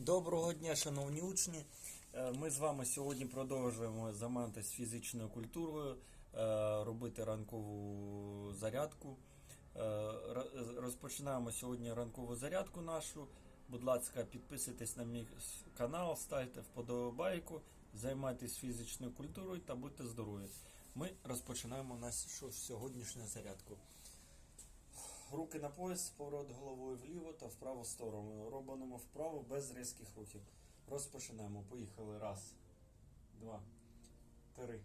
Доброго дня, шановні учні. Е, Ми з вами сьогодні продовжуємо займатися фізичною культурою, е, робити ранкову зарядку. Е, Розпочинаємо сьогодні ранкову зарядку нашу. Будь ласка, підписуйтесь на мій канал, ставте вподобайку, займайтесь фізичною культурою та будьте здорові. Ми розпочинаємо нашу сьогоднішню зарядку. Руки на пояс, поворот головою вліво та в праву сторону. Робимо вправо без різких рухів. Розпочинаємо. Поїхали. Раз, два, три,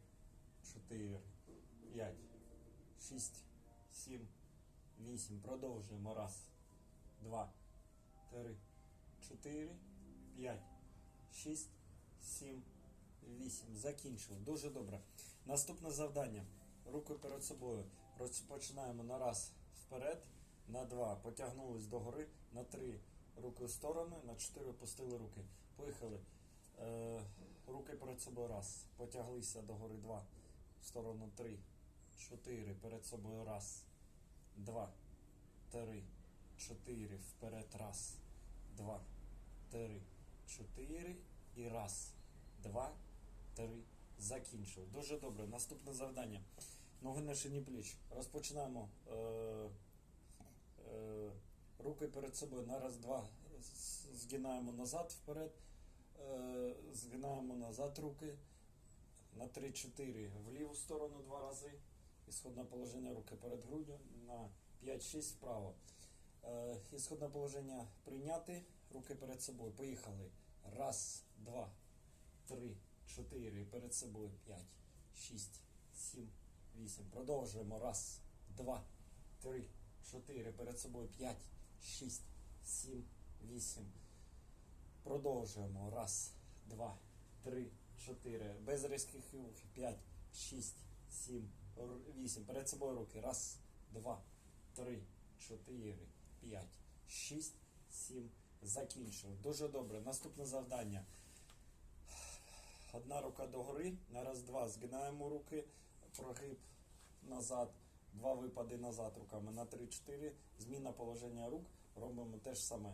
чотири, п'ять, шість, сім, вісім. Продовжуємо. Раз, два, три, чотири, п'ять, шість, сім, вісім. Закінчили. Дуже добре. Наступне завдання. Руки перед собою. Розпочинаємо на раз вперед, на два. Потягнулись догори, на три. Руки в сторони, на чотири опустили руки. Поїхали. Е, руки перед собою раз. Потяглися догори два. В сторону три. Чотири. Перед собою раз. Два. Три. Чотири. Вперед. Раз. Два. Три. Чотири. І раз. Два. Три. Закінчив. Дуже добре. Наступне завдання. Ноги на шині пліч. Розпочинаємо. Е, е, руки перед собою. На раз, два. Згинаємо назад вперед. Е, згинаємо назад руки. На 3-4 в ліву сторону два рази. Ісходне положення руки перед груддю. На 5-6 вправо. Е, ісходне положення прийняти. Руки перед собою. Поїхали. Раз, два, три, чотири. Перед собою. П'ять, шість, сім, вісім. Продовжуємо. Раз, два, три, чотири. Перед собою. П'ять, шість, сім, вісім. Продовжуємо. Раз, два, три, чотири. Без різких рухів. П'ять, шість, сім, вісім. Перед собою руки. Раз, два, три, чотири, п'ять, шість, сім. Закінчили. Дуже добре. Наступне завдання. Одна рука догори. На раз, два. Згинаємо руки. Прогиб назад. Два випади назад руками. На 3-4. Зміна положення рук. Робимо те ж саме.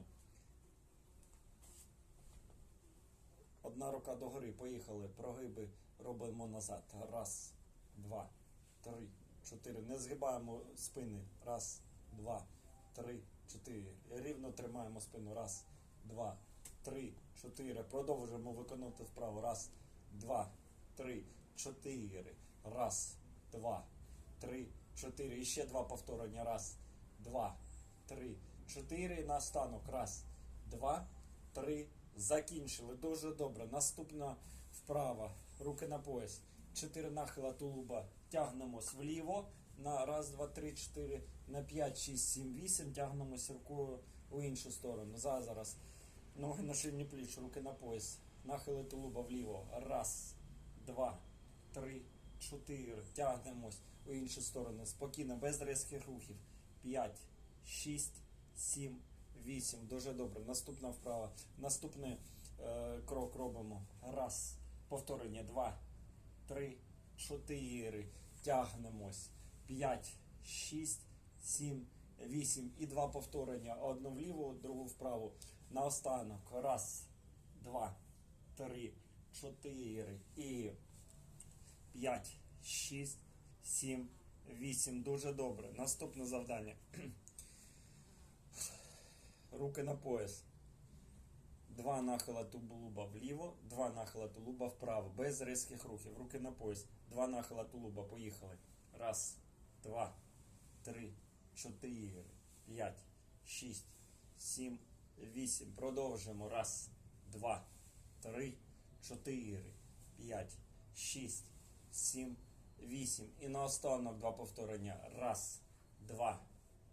Одна рука догори. Поїхали. Прогиби робимо назад. Раз, два, три, чотири. Не згибаємо спини. Раз, два, три, чотири. Рівно тримаємо спину. Раз, два, три, чотири. Продовжуємо виконувати вправо. Раз, два, три, чотири. Раз, два, три, чотири. І ще два повторення. Раз, два, три, чотири. І наостанок. Раз, два, три. Закінчили. Дуже добре. Наступна вправа. Руки на пояс. Чотири нахила тулуба. Тягнемось вліво. На раз, два, три, чотири, на п'ять, шість, сім, вісім. Тягнемось рукою у іншу сторону. За зараз. Ноги на ширині пліч, руки на пояс. Нахили тулуба вліво. Раз, два, три, чотири. Тягнемось у іншу сторону. Спокійно, без різких рухів. П'ять, шість, сім, вісім. Дуже добре. Наступна вправа. Наступний е, крок робимо. Раз. Повторення. Два, три, чотири. Тягнемось. П'ять, шість, сім, вісім. І два повторення. Одну вліво, другу вправо. Наостанок. Раз, два, три, чотири. І п'ять, шість, сім, вісім. Дуже добре. Наступне завдання. Руки на пояс. Два нахила тулуба вліво, два нахила тулуба вправо. Без різких рухів. Руки на пояс. Два нахила тулуба. Поїхали. Раз, два, три, чотири, п'ять, шість, сім, вісім. Продовжуємо. Раз, два, три, чотири, п'ять, шість, сім, вісім. І наостанок два повторення. Раз, два,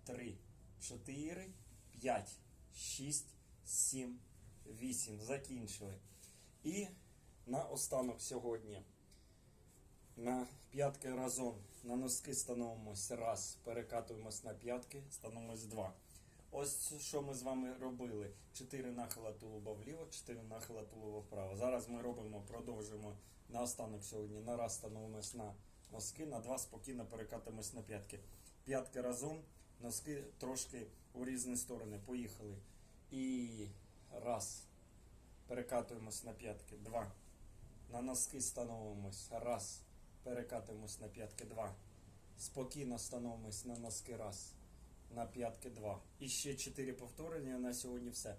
три, чотири, п'ять, шість, сім, вісім. Закінчили. І на останок сьогодні. На п'ятки разом. На носки становимось раз. Перекатуємось на п'ятки, становимось два. Ось що ми з вами робили. Чотири нахила тулуба вліво, чотири нахила тулуба вправо. Зараз ми робимо, продовжуємо на останок сьогодні. На раз становимось на носки, на два спокійно перекатуємось на п'ятки. П'ятки разом, носки трошки у різні сторони. Поїхали. І раз, Перекатуємось на п'ятки. Два. На носки становимось. Раз. Перекатуємось на п'ятки. Два. Спокійно становимось на носки. Раз. На п'ятки. Два. І ще чотири повторення. На сьогодні все.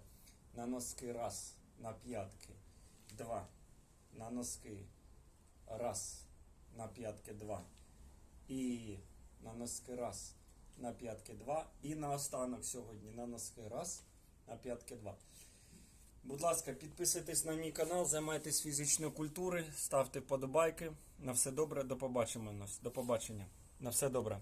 На носки. Раз. На п'ятки. Два. На носки. Раз. На п'ятки. Два. І на носки. Раз. На п'ятки. Два. І на останок сьогодні на носки. Раз. На п'ятки. Два. Будь ласка, підписуйтесь на мій канал, займайтесь фізичною культурою, ставте вподобайки. На все добре, до побачення. До побачення. На все добре.